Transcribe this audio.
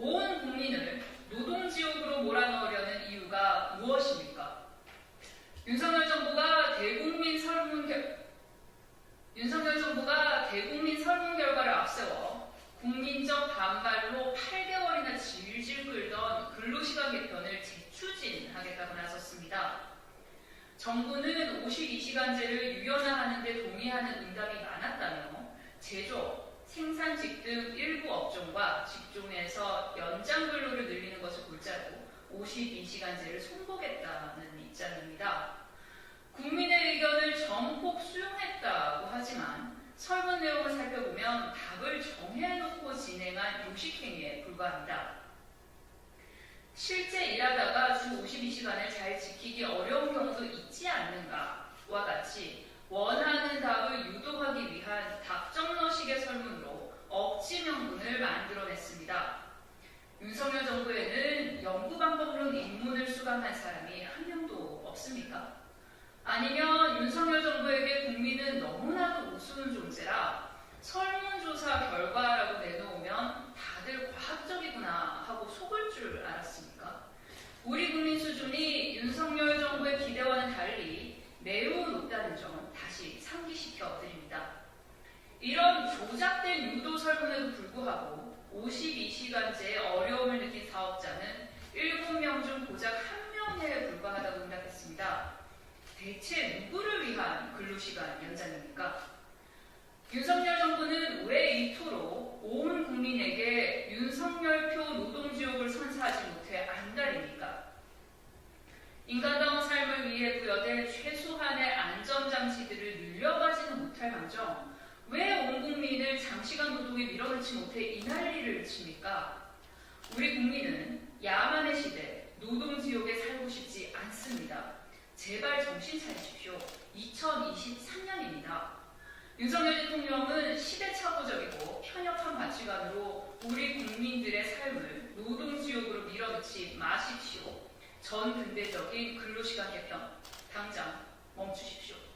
온 국민을 노동지옥으로 몰아넣으려는 이유가 무엇입니까? 윤석열 정부가 대국민 설문결 윤석열 정부가 대국민 설문 결과를 앞세워 국민적 반발로 8개월이나 질질 끌던 근로시간 개편을 재추진하겠다고 나섰습니다. 정부는 52시간제를 유연화하는 데 동의하는 응답이 많았다며 제조, 생산직 등 일부 업종과 직종에서 연장 근로를 늘리는 것을 골자로 52시간제를 손보겠다는 입장입니다. 국민의 의견을 전폭 수용했다고 하지만 설문 내용을 살펴보면 답을 정해놓고 진행한 요식행위에 불과합니다. 실제 일하다가 주 52시간을 잘 지키기 어려운 경우도 있지 않는가와 같이 원하는 답을 유도하기 위한 답정너식의 설문으로 억지 명분을 만들어냈습니다. 윤석열 정부에는 연구 방법으로 인문을 수강한 사람이 한 명도 없습니까? 아니면 윤석열 정부에게 국민은 너무나도 우스운 존재라 설문조사 결과라고 내놓으면 다들 과학적이구나 하고 속을 줄 알았습니까? 우리 국민 수준이 윤석열 정부의 기대와는 달리 매우 높다는 점 다시 상기시켜 드립니다. 이런 조작된 유도 설문에도 불구하고 52시간제의 어려움을 느낀 사업자는 7명 중 고작 1명에 불과하다고 응답했습니다. 대체 누구를 위한 근로시간 연장입니까? 윤석열 정부는 왜 이토록 온 국민에게 윤석열 표 노동지옥을 선사하지 못해 안달입니까? 인간다운 삶을 위해 부여된 최소한의 안전장치들을 늘려가지는 못할 망정 왜 온 국민을 장시간 노동에 밀어넣지 못해 이 난리를 칩니까? 우리 국민은 야만의 시대 노동지옥에 살고 싶지 않습니다. 제발 정신 차리십시오. 2023년입니다. 윤석열 대통령은 시대착오적이고 편협한 가치관으로 우리 국민들의 삶을 노동지옥으로 밀어넣지 마십시오. 전 근대적인 근로시간 개편 당장 멈추십시오.